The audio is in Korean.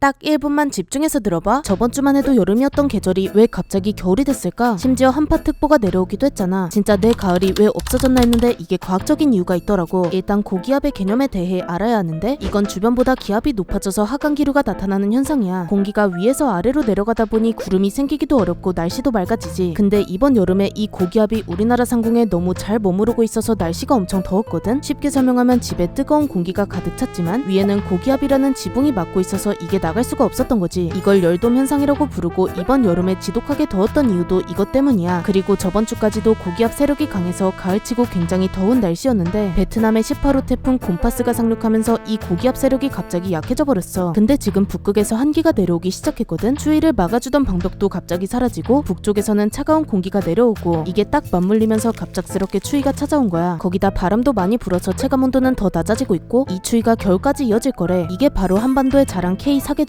딱 1분만 집중해서 들어봐. 저번 주만 해도 여름이었던 계절이 왜 갑자기 겨울이 됐을까? 심지어 한파특보가 내려오기도 했잖아. 진짜 내 가을이 왜 없어졌나 했는데 이게 과학적인 이유가 있더라고. 일단 고기압의 개념에 대해 알아야 하는데 이건 주변보다 기압이 높아져서 하강 기류가 나타나는 현상이야. 공기가 위에서 아래로 내려가다 보니 구름이 생기기도 어렵고 날씨도 맑아지지. 근데 이번 여름에 이 고기압이 우리나라 상공에 너무 잘 머무르고 있어서 날씨가 엄청 더웠거든. 쉽게 설명하면 집에 뜨거운 공기가 가득 찼지만 위에는 고기압이라는 지붕이 막고 있어서 이게 나갈 수가 없었던 거지. 이걸 열돔 현상이라고 부르고 이번 여름에 지독하게 더웠던 이유도 이것 때문이야. 그리고 저번 주까지도 고기압 세력이 강해서 가을치고 굉장히 더운 날씨였는데 베트남의 18호 태풍 곰파스가 상륙하면서 이 고기압 세력이 갑자기 약해져 버렸어. 근데 지금 북극에서 한기가 내려오기 시작했거든. 추위를 막아주던 방벽도 갑자기 사라지고 북쪽에서는 차가운 공기가 내려오고 이게 딱 맞물리면서 갑작스럽게 추위가 찾아온 거야. 거기다 바람도 많이 불어서 체감 온도는 더 낮아지고 있고 이 추위가 겨울까지 이어질 거래. 이게 바로 한반도의 자랑 K 사계